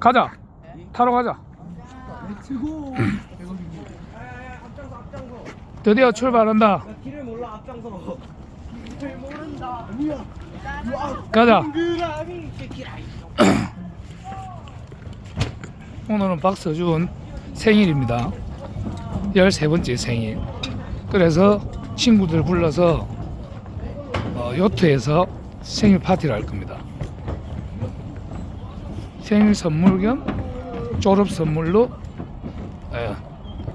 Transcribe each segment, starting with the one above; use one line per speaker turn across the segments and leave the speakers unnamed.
가자. 타러 가자. 드디어 출발한다.
길을 몰라 앞장서. 길 모른다. 뭐야?
가자. 오늘은 박서준 생일입니다. 13번째 생일. 그래서 친구들 불러서 어, 요트에서 생일 파티를 할 겁니다. 생일 선물 겸 졸업 선물로 예,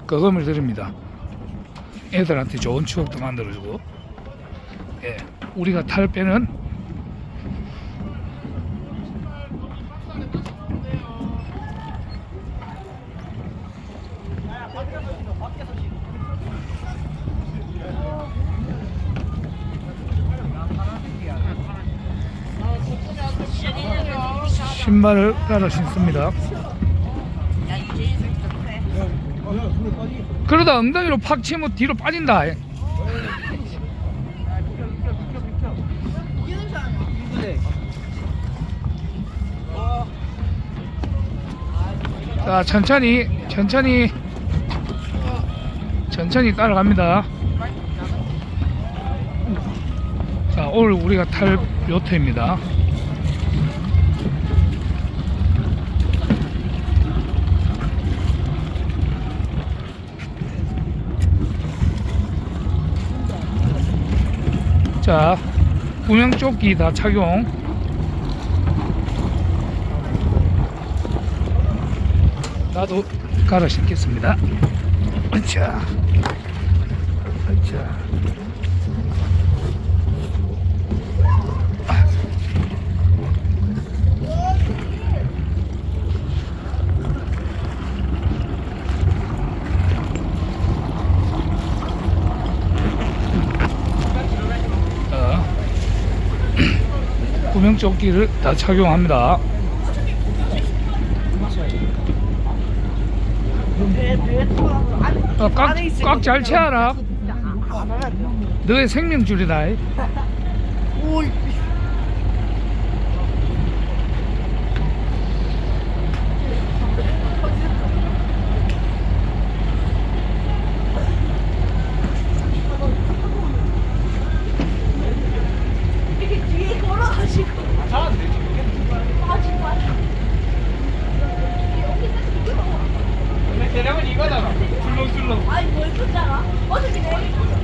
그금을 드립니다. 애들한테 좋은 추억도 만들어주고 예, 우리가 탈 배는 신발을 따라 신습니다. 그러다 엉덩이로 팍 치면 뒤로 빠진다. 자, 천천히, 천천히, 천천히 따라갑니다. 자, 오늘 우리가 탈 요트입니다. 자, 구명조끼 다 착용. 나도 갈아 신겠습니다. 자, 자. 자, 구명조끼를 다 착용합니다. 어, 꽉, 꽉잘 채워라. 너의 생명줄이다.
아니 뭘 붙잖아. 어차피 내일.